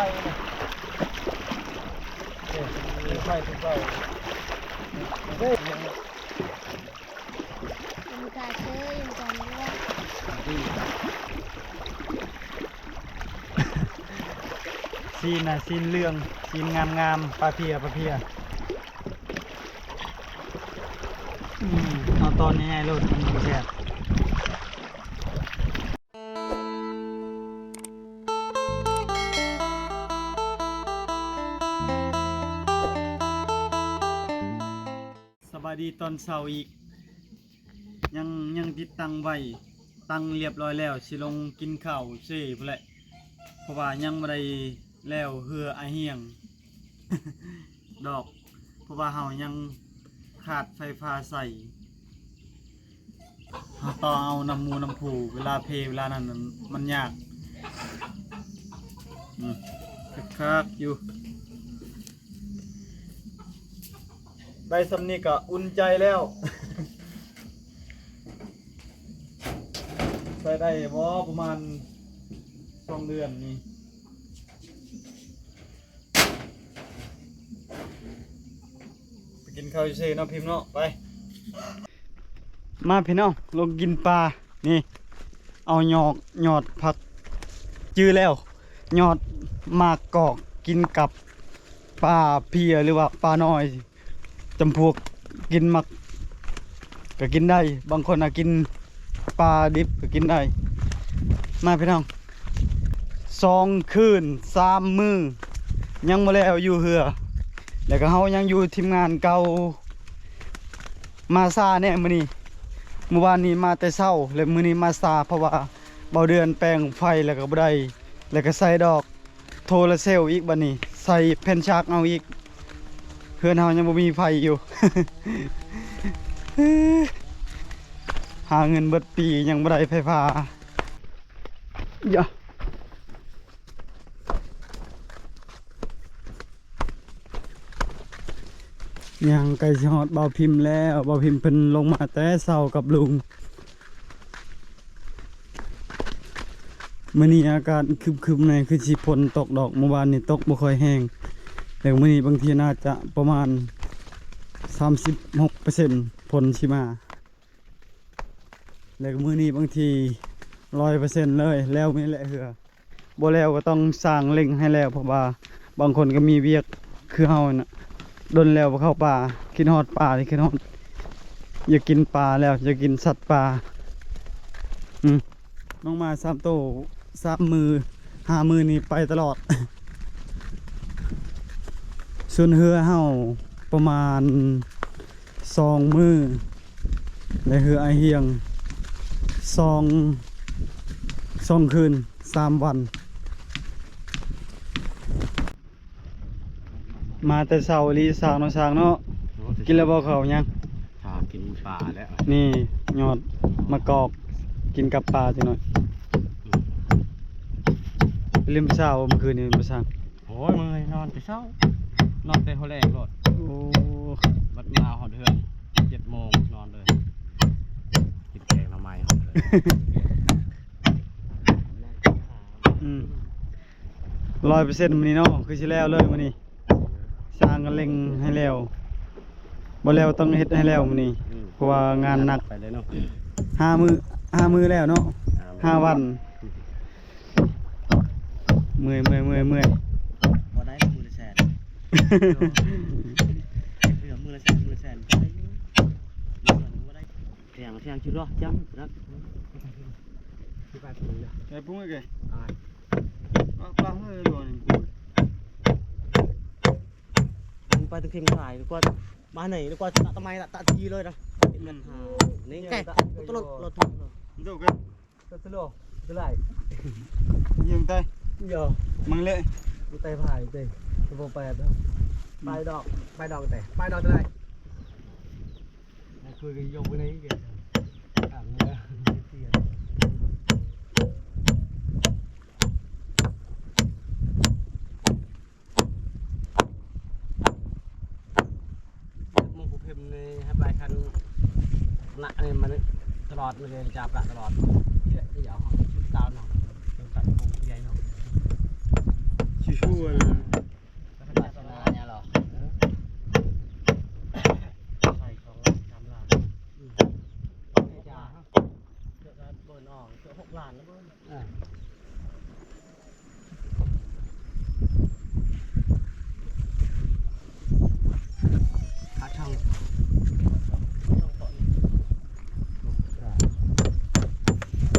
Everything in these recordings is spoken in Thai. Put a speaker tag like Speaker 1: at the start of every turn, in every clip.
Speaker 1: ไปเลยเด็กไฟติดไฟเฮ้ย
Speaker 2: ยังกาเชยยังจำด้วย
Speaker 1: ซีนนะซีนเรื่องซีนงามงามปลาเพียปลาเพียอืมเอาตอนนี้ให้รถมันแซ่บสบายดีตอนเช้าอีก ยังยังติดตังไว้ตังเรียบร้อยแล้วสิลงกินข้าวเซ่พุ่นแหละเพราะว่ายังไม่ได้แล้วเฮืออาเฮียง ดอก เพราะว่าเฮายังขาดไฟฟ้าใส่เฮาต้องเอาน้ำมูน้ำผูเวลาเพลเวลานั้นมันมันยากอืมคักๆอยู่ ได้สำนี้ก็อุ่นใจแล้ว ใส่ได้บ่ประมาณสองเดือนนี่ไปกินข้าวเซ่เนาะพิมพ์เนาะไป มาพี่น้องลงกินปลา นี่ เอาหยอกหยอดผัก จื้อแล้วหยอดหมากกอกกินกับปลาเพียหรือว่าปลาน้อย จำพวกกินหมักก็กินได้ บางคนอากินปลาดิบก็กินได้ มาพี่น้องสองคืนสามมือยังมาแล้วอยู่เหือ แล้วก็เฮายังอยู่ทีมงานเก่ามาซาเนี่ยมื้อนี้เมื่อวานนี้มาแต่เช้าแล้วมื้อนี้มาซาเพราะว่าเบาเดือนแปลงไฟแล้วก็บ่ได้แล้วก็ใส่ดอกโทรเซลอีกบัดนี้ ใส่แผ่นชากเอาอีก เพื่อนเฮายังบ่มีไฟอยู่ หาเงินเบิดปียังบ่ได้ไฟฟ้าอย่ายังไก่สิฮอดเบาพิมพ์แล้วเบาพิมพ์เพิ่นลงมาแต่เช้ากับลุงมื้อนี้อากาศคึมๆหน่อยคือสิฝนตกดอกเมื่อวานนี้ตกบ่ค่อยแห้ง แล้วมื้อนี้บางทีน่าจะประมาณ 36%ผลสิมาแล้วมือนี้บางทีร้อยเปอร์เซ็นต์เลยแล้วไม่แหละเหือบ่แล้วก็ต้องสร้างเล็งให้แล้วเพราะว่าบางคนก็มีเวียกคือเฮาน่ะดนแล้วเข้าป่ากินฮอดป่าที่กินฮอดอยากกินปลาแล้วอยากกินสัตว์ป่าอืมน้องมาสามโตสามมือห้ามือนี่ไปตลอด ส่วนเหือเฮาประมาณสองมือในเหือไอเฮียงสองสองคืนสามวัน มาแต่เช้าอีหลีสางเนาะสางเนาะกินแล้วบ่เขาวยัง
Speaker 3: พากินปลาแล้ว
Speaker 1: นี่ยอดมะกอกกินกับปลาจังหน่อยไปลืมเช้าเมื่อคืนนี้บ่สร้าง
Speaker 3: โอ้ยมึงเลยนอนแต่เช้า นอนแต่หัวแรงรถ
Speaker 1: โอ้
Speaker 3: บัดมาหอดเฮือนเจ็ดโมงนอนเลยกินแกงละไม้หอดเลย
Speaker 1: อืมร้อยเปอร์เซ็นต์มื้อนี้เนาะคือสิแล้วเลยมื้อนี้สร้างกันเล็งให้แล้วบ่แล้วต้องเฮ็ดให้แล้วมื้อนี้
Speaker 3: อืม
Speaker 1: เพราะว่างานหนัก
Speaker 3: ไปเลยเนาะ
Speaker 1: ห้ามือห้ามือแล้วเนาะห้าวันเมื่อยเมื่อยเมื่อยเมื่อย
Speaker 3: พอได้มือละแสน เหลือมือละแสนมือละแสนก็ได้อยู่เหลือมือบ่ได้เสียงเสียงชิรอจำนะที่ไปปุ๋ยอะ
Speaker 1: ไอ้ปุ้งไอ้ แก
Speaker 3: อ่า
Speaker 1: เอาปลาเฮ้ยดูนี่ปุ้ง
Speaker 3: มึงไปตะเคียนสายดีกว่ามาไหนดีกว่าทำไมล่ะตะทีเลยนะเป็นปัญหานี่ไงตลอดรถทุก
Speaker 1: ดูกัน
Speaker 3: ตลอดเท่าไหร่
Speaker 1: ยิงไต
Speaker 3: เยอะ
Speaker 1: มึงเละ
Speaker 3: กูไตผ่ายเต้ตัวโปรแปดนะปลายดอกปลายดอกแต่ปลายดอกเท่าไหร่คุยกันยกไปไหนกันอ่างเนี่ยเสียมึงกูพิมพ์ในให้ปลายคันหนักเนี่ยมันตลอดมันเลยจับละตลอดเยอะเดี๋ยวดาวเนาะตัดผมใหญ่เนาะ
Speaker 1: ชิชูเลย
Speaker 3: ศาสนาเนี่ยหรอใส่ของทำลานจ้าเดี๋ยวเปิดออกเดี๋ยวหกล้านแล้วเบิ้ลขาช่อง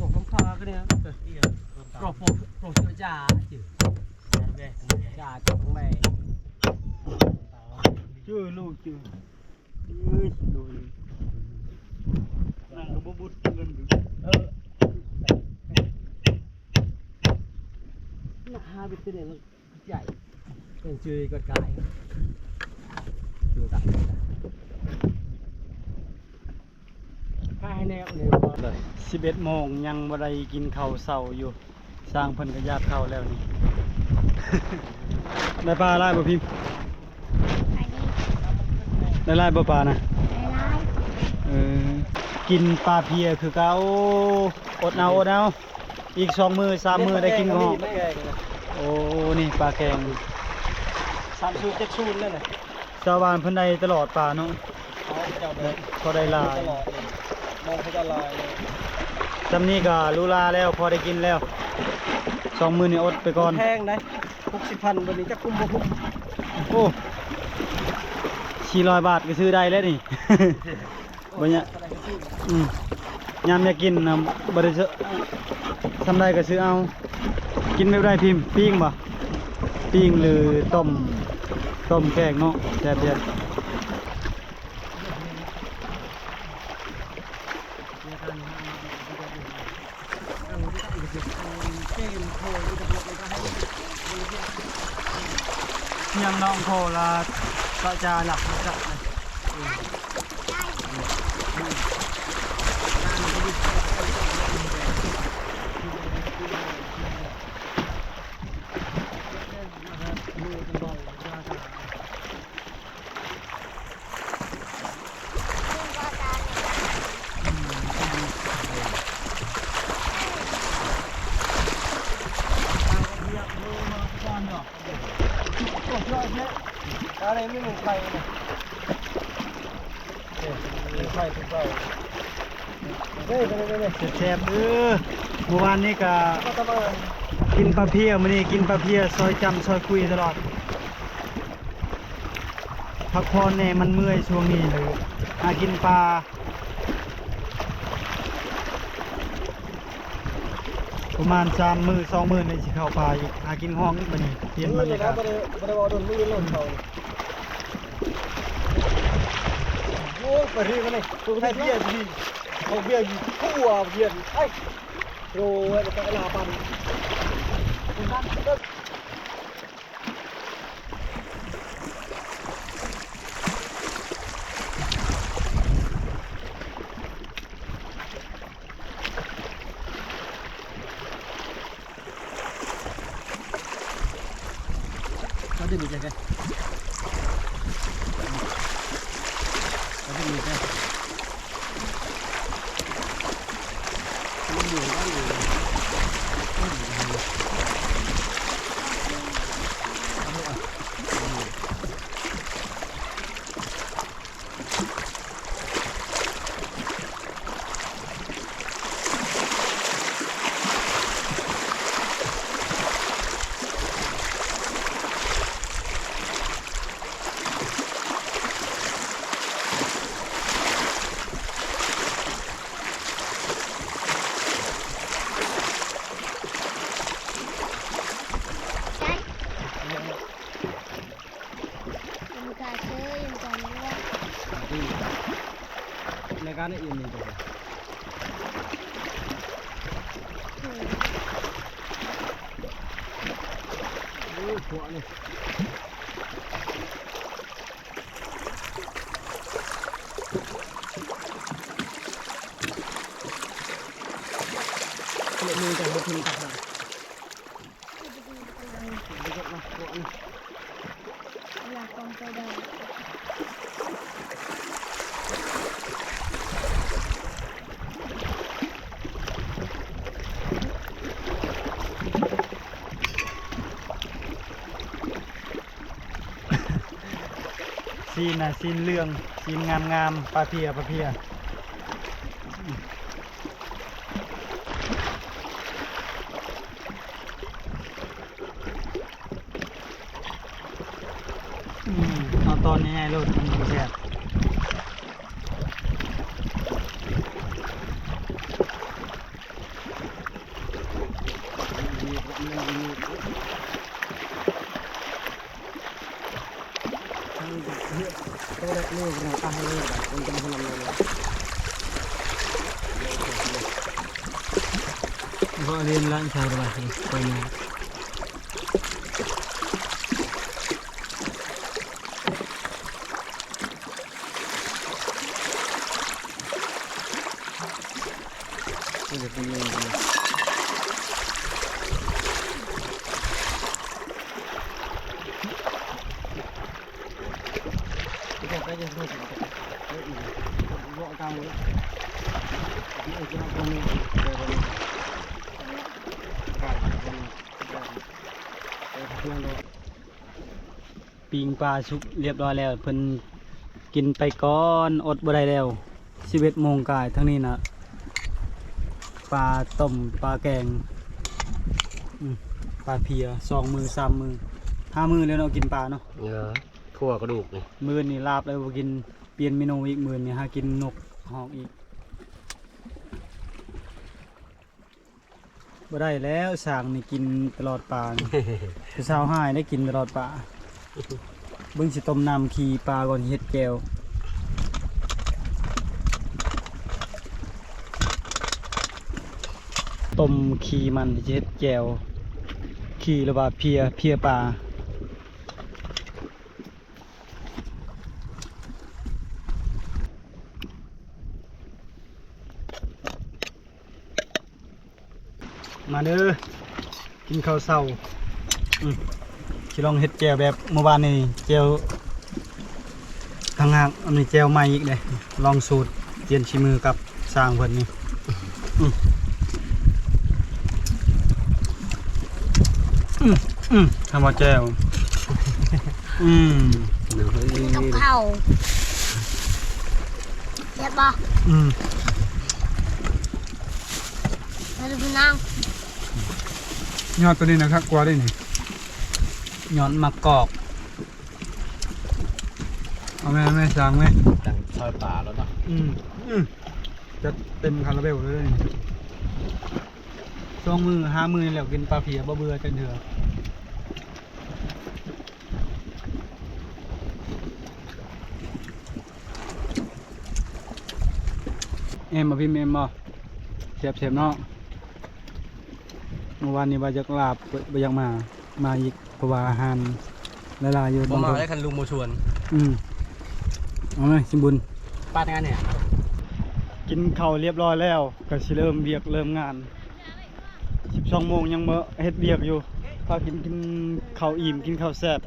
Speaker 3: ผมคำคาก็เนี่ยโปรโปรโปรเชื่อ จ่าจืดจ่าจังแม่
Speaker 1: ชื่อลูกชื่อเอ้ยดูดินั่งกับบุตรเงินอยู่
Speaker 3: เออราคาบิตเนี่ยมันใหญ่เป็นจุยก็กายจุยตายค่าให้แนวเนี่ยเลย
Speaker 1: สิบเอ็ดโมงยังบ่ได้กินข้าวเช้าอยู่ สร้างเพิ่นก็ยากเข้าวแล้วนี่ ได้ปลาไล่บ่พิมพ์
Speaker 2: ไปดี
Speaker 1: ได้ไล่บ่ปลานะ
Speaker 2: ไปร้าย
Speaker 1: เออกินปลาเพียคือเก่าอดเอาอดเอาอีกสองมือสามมือได้กินก็
Speaker 3: ไม่แกงเลย
Speaker 1: โอ้นี่ปลาแกง
Speaker 3: สามสูตรเจ็ดสูตรเลยนะ
Speaker 1: ชาวบ้านเพิ่นได้ตลอดปลาเนาะ
Speaker 3: เขาเจ้าเดิน
Speaker 1: เขาได้หลาย
Speaker 3: ตลอดเลยมองเขาจะลอยเลย
Speaker 1: จำนี้ก็ลูลาแล้วพอได้กินแล้ว สองมือนี่อดไปก่อน
Speaker 3: แพงนะหกสิบพันวันนี้จะคุ้มบ่คุ้ม
Speaker 1: โอ้สี่ร้อยบาทก็ซื้อได้แล้วนี่บ่เนี่ย
Speaker 3: อะไรก็ซื้อ
Speaker 1: อืมยามอยากกินนะบ่ได้ซื้อทำได้ก็ซื้อเอา กินไม่ได้พิมพ์ปิ้งบ่ปิ้งหรือต้มต้มแกงเนาะแซ่บเดี ยังน้องโคลาก็จะหลับจับเลยก่อนเนาะ
Speaker 3: อะไรไม่มีใครนะมีใครถูกเปล่าเฮ้ยไปเลยไปเลย
Speaker 1: แซ่บๆเออเมื่อวานนี้ก็
Speaker 3: ก็ต้องมา
Speaker 1: กินปลาเพียมื้อนี้กินปลาเพียซอยจำซอยคุยตลอดพักผ่อนแน่มันเมื่อยช่วงนี้เลยหากินปลา ประมาณสามมือสองมือในสิเข้าปาอีกหากินห้องอีกบัดนี้เปลี่ยนบรรยากาศ
Speaker 3: ไม่ได้ไม่ได้ว่าโดนมือหล่นเขาโอ้ไปที่มันเลยตัวไทยเบี้ยดีเอาเบี้ยอยู่ทั่วเบี้ยไอ้โรยไปลาปัน
Speaker 1: เขาจะมีใจกันเขาจะมีใจมันอยู่ก็อยู่
Speaker 2: ยังกาเชยยังจำด้วย
Speaker 3: ในการนี้อินนี่ตัว
Speaker 2: คือ
Speaker 3: โอ้หัวนี่เละมือจากบุคคลต่าง
Speaker 2: คือดีเป็นไง
Speaker 3: ๆเด็กมาหัวนี่
Speaker 2: อยากกองใจดำ
Speaker 1: ซีนนะซีนเรื่องซีนงามงามปลาเพียปลาเพียเอาตอนนี้ให้โลดมันแซ่บ
Speaker 3: ตัวเล็กนี่าตั้งให้เลยแบบมัน จะมาทำอะไร
Speaker 1: ก็เรียนร้านชา ยไปไปนี่
Speaker 3: นี่จะเป็นเรื่องนี้ที่จะไปจะพูดถึงเรื่องอีกเรื่องการเมืองที่จะมาตรงนี้เดี๋ยวนี้การเมืองเรื่องเรา
Speaker 1: ปิงปลาชุบเรียบร้อยแล้วเพิ่นกินไปก่อนอดบ่ได้แล้ว11โมงกายทั้งนี้นะปลาต้มปลาแกงปลาเพียสองมือสามมือห้ามือแล้วเนาะกินปลาเนาะ
Speaker 3: เออ ทั่วกระดูกนี่
Speaker 1: มือนี่ลาบแล้วบ่กินเปลี่ยนเมนูอีกมือนี่หากินนกหอกอีกบ่ได้แล้วสร้างนี่กินตลอดปลานี่ผู้สาวหายได้กินตลอดปลาเบิ่งสิต้มน้ำขี่ปลาก่อนเฮ็ดแก้วต้มขี่มันที่จะเฮ็ดแก้วขี่หรือว่าเพียเพียปลา มาเด้อกินข้าวเช้าอืมสิลองเฮ็ดแจ่วแบบเมื่อวานนี่แจ่วทางหากอันนี้แจ่วใหม่อีกเลยลองสูตรเปลี่ยนชิมือกับสร้างเพิ่นนี่อืมอืมอืมทำว่าแจ่วอืม
Speaker 3: เดี๋ยวเขาอี
Speaker 2: กับข้าวเรียบปะ
Speaker 1: อืม
Speaker 2: มาดูพี่นั่ง
Speaker 1: ยอดตัวนี้นะครับกว่าได้นี่ยอดมะกอก เอาแม่แม่สร้างแม่
Speaker 3: ตั้งซอยป่าแล้วเนาะ
Speaker 1: อืมอืมจะเต็มคาราเบลเลยนี่สองมือห้ามือนี่แหล้วกินปลาเพียบ่เบื่อจังเถอะเอ็มมาพี่เอ็มบ่เสียบเสียบเนาะ เมื่อวานนี้ว่าจะลาบไปยังมา มาอีกเพราะว่าอาหารละลายอยู่
Speaker 3: ผม
Speaker 1: บาง
Speaker 3: มา
Speaker 1: คน
Speaker 3: ได้คันลุงโมชวน
Speaker 1: อืมเอาไหมชิมบุญ
Speaker 3: ป้าทำงานเนี่ย
Speaker 1: กินข้าวเรียบร้อยแล้วก็สิเริ่มเวียกเริ่มงาน12โมงยังมาเฮ็ดเวียกอยู่พากินกินข้าวอิ่มกินข้าวแซ่บ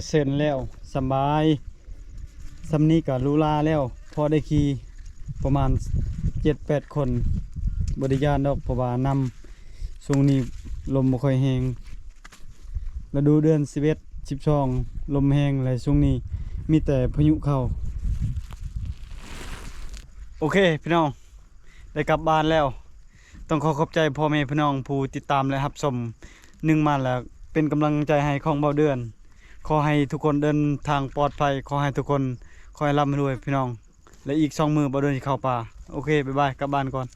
Speaker 1: อยเปอร์เซ็นต์แล้วสบายสำนี้กับลูลาแล้ว พอได้ขี่ประมาณเจ็ดแปดคนบริยานดอกพราะว่านำช่วงนี้ลมบ่ค่อยแหงฤดูเดือนสิบเอ็ดสิบสองลมแหงอะไรช่วงนี้มีแต่พายุเข้าโอเคพี่น้องได้กลับบ้านแล้ว ต้องขอขอบใจพ่อแม่พี่น้องผู้ติดตามและรับชมหนึ่งมาแล้วเป็นกำลังใจให้ของเบาเดือน ขอให้ทุกคนเดินทางปลอดภัย ขอให้ทุกคนขอให้ร่ำรวยพี่น้อง และอีกสองมือบาเดินเข้าป่า โอเค บ๊ายบาย กลับบ้านก่อน